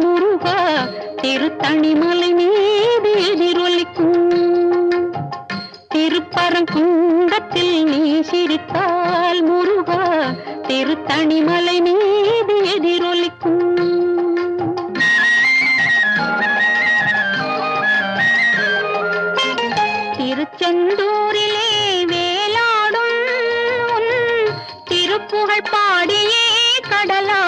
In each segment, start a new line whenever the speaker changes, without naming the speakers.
முருகா திருத்தணிமலை மீது எதிரொலிக்கும். திருப்பரங்குண்டத்தில் நீ சிரித்தால் முருகா திருத்தணிமலை மீது எதிரொலிக்கும். திருச்செந்தூரிலே வேளாடும் திருப்புகழ் பாடியே கடலா.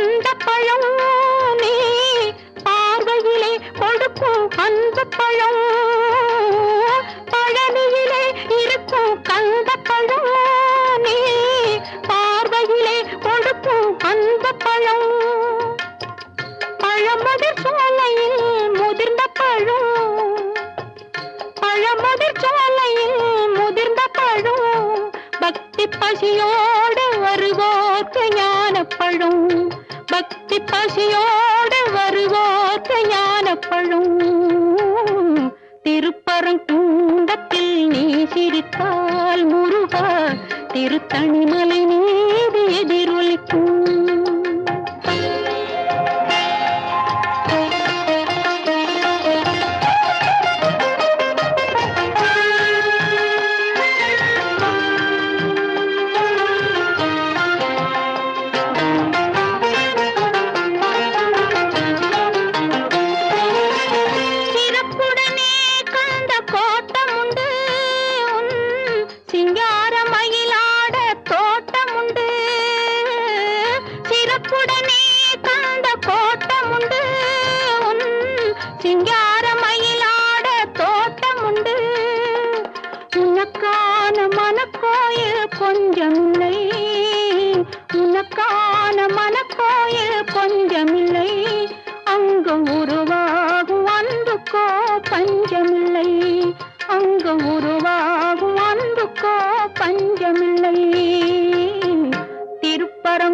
அந்த பழம் நீ பார்வையிலே கொடுக்கும் அந்த பழம் பழனியிலே இருக்கும். கந்த பழம் நீ பார்வையிலே கொடுக்கும் அந்த பழம். பழமுதிர் சோலையில் முதிர்ந்த பழம். பழமுதிர் சோலையில் முதிர்ந்த பழம். பக்தி பசியோடு பக்தி பசியோடு வருவோர்க்கு ஞானப்பழும் திருப்பரங்குன்றத்தில் நீ சிரித்தால் முருகா திருத்தணிமலை நீதி எதிரொலிக்கும் சிங்கார மயிலாட தோட்டம் உண்டு சிறப்புடனே கந்த கோட்டம் உண்டு சிங்கார மயிலாட தோட்டம் உண்டு உனக்கான மனக்கோயில் கொஞ்சமில்லை. உனக்கான மனக்கோயில் கொஞ்சமில்லை. அங்கு உருவாகும் அன்புக்கோ பஞ்சமில்லை. அங்கு உருவாகும்